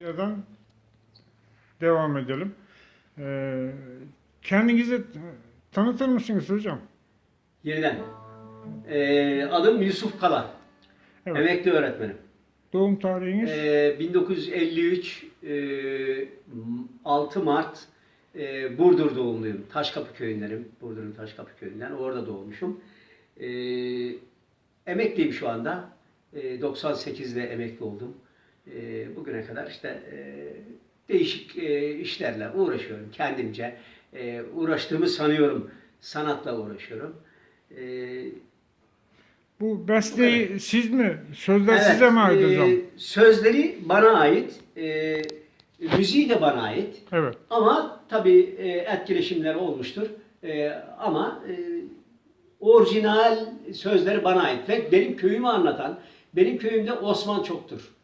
Yerden devam edelim. Ee, kendinizi tanıtır mısınız hocam? Yeniden. Ee, adım Yusuf Kala. Evet. Emekli öğretmenim. Doğum tarihiniz? Ee, 1953 e, 6 Mart e, Burdur doğumluyum. Taşkapı köyündenim. Burdur'un Taşkapı köyünden. Orada doğmuşum. Ee, emekliyim şu anda. Ee, 98'de emekli oldum. Ee, bugüne kadar işte e, değişik e, işlerle uğraşıyorum kendimce. E, uğraştığımı sanıyorum. Sanatla uğraşıyorum. Bu besteyi siz mi? Sözler Evet, size mi ait e, hocam? Sözleri bana ait, e, müziği de bana ait. Evet. Ama tabii e, etkileşimler olmuştur. E, ama e, orijinal sözleri bana ait ve benim köyümü anlatan, benim köyümde Osman çoktur.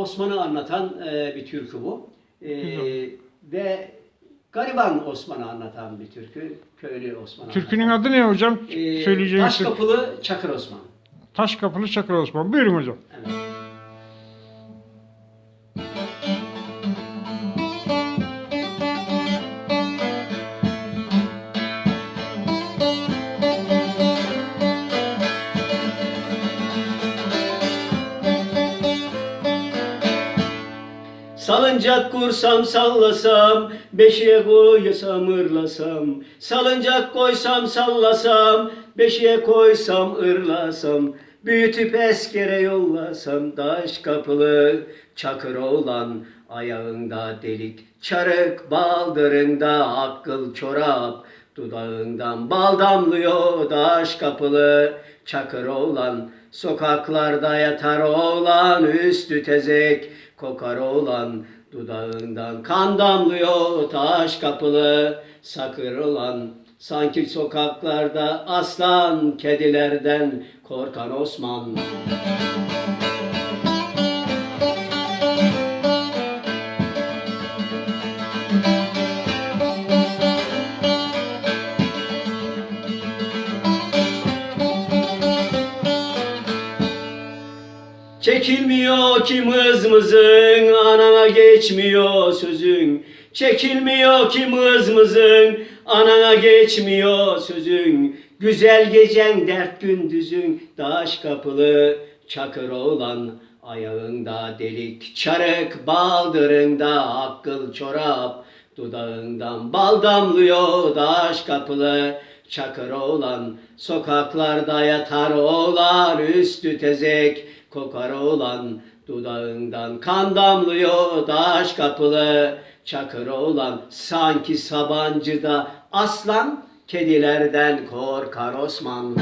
Osman'ı anlatan e, bir türkü bu. E, ve gariban Osman'ı anlatan bir türkü. Köylü Osman'ı Türkünün anlatan. adı ne hocam? E, Söyleyeceğiniz türkü. Taşkapılı Çakır Osman. Taş Kapılı Çakır Osman. Buyurun hocam. Evet. Salıncak kursam sallasam, beşiğe koysam ırlasam. Salıncak koysam sallasam, beşiğe koysam ırlasam. Büyütüp eskere yollasam, taş kapılı çakır olan ayağında delik, çarık baldırında akıl çorap. Dudağından bal damlıyor taş kapılı çakır olan Sokaklarda yatar oğlan üstü tezek kokar oğlan Dudağından kan damlıyor taş kapılı. Sakır olan Sanki sokaklarda aslan kedilerden korkan Osman Çekilmiyor ki mızmızın, anana geçmiyor sözün. Çekilmiyor ki mızmızın, anana geçmiyor sözün. Güzel gecen dert gündüzün, taş kapılı çakır olan. Ayağında delik çarık, baldırında akıl çorap. Dudağından bal damlıyor taş kapılı çakır olan Sokaklarda yatar oğlan üstü tezek kokar oğlan Dudağından kan damlıyor taş kapılı. Çakır oğlan Sanki Sabancı'da aslan kedilerden korkar Osman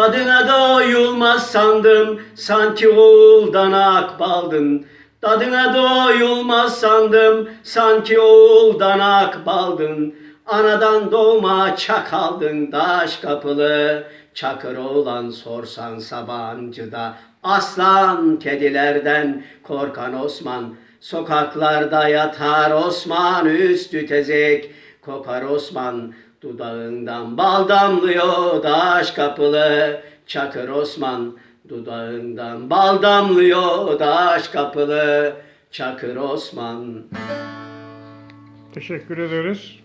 Tadına doyulmaz sandım sanki oğuldan akbaldın. Tadına doyulmaz sandım sanki oğuldan akbaldın. Anadan doğma çakaldın taş kapılı. Çakır olan sorsan Sabancı'da aslan kedilerden korkan Osman. Sokaklarda yatar Osman üstü tezek kokar Osman. Dudağından bal damlıyor taş kapılı Çakır Osman Dudağından bal damlıyor taş kapılı Çakır Osman Teşekkür ederiz.